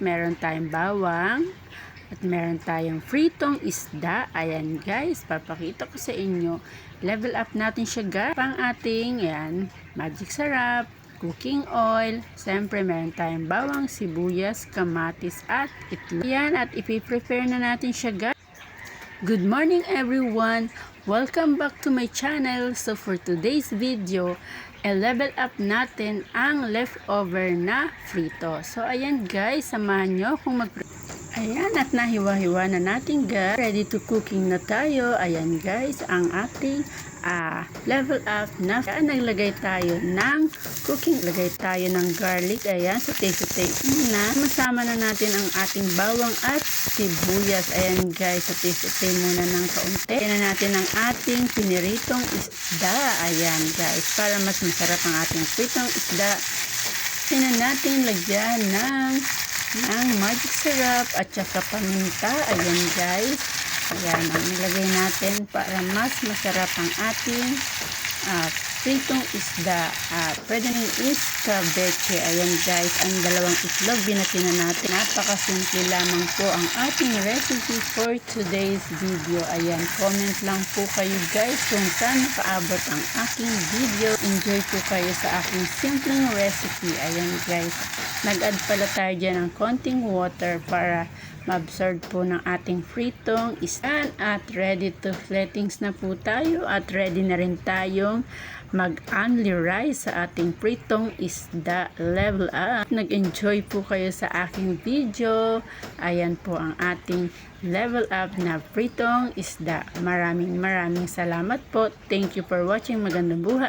meron tayong bawang, at meron tayong fritong isda. Ayan guys, papakita ko sa inyo. Level up natin siya guys. Pang ating, yan, magic sarap, cooking oil. Siyempre, meron tayong bawang, sibuyas, kamatis, at itlog. Yan, at ipiprepare na natin siya guys. Good morning everyone! Welcome back to my channel. So for today's video, i-level up natin ang leftover na frito. So ayan guys, samahan nyo kung mag Ayan, at nahiwa-hiwa na natin guys. Ready to cooking na tayo. Ayan guys, ang ating ah, level up na. Ayan, naglagay tayo ng cooking. Lagay tayo ng garlic. Ayan, so taste-taste muna. Masama na natin ang ating bawang at sibuyas. Ayan guys, so taste-taste muna ng kaunti. Natin ang ating piniritong isda. Ayan guys, para mas masarap ang ating pritong isda. Na natin lagyan ng ng magic syrup at saka paminta. Ayan guys. Ayan, ang nilagay natin para mas masarap ang ating ah, pritong isda. Ah, pwede rin iskabeche. Ayan guys, ang dalawang itlog binatin na natin. Napakasimple lamang po ang ating recipe for today's video. Ayan, comment lang po kayo guys kung saan nakaabot ang aking video. Enjoy po kayo sa aking simpleng recipe. Ayan guys, nag-add pala tayo dyan ng konting water para ma-absorb po ng ating fritong isdan at ready to flatings na po tayo at ready na rin tayong mag-only rice sa ating pritong isda level up. Nag-enjoy po kayo sa aking video. Ayan po ang ating level up na pritong isda. Maraming maraming salamat po. Thank you for watching. Magandang buhay.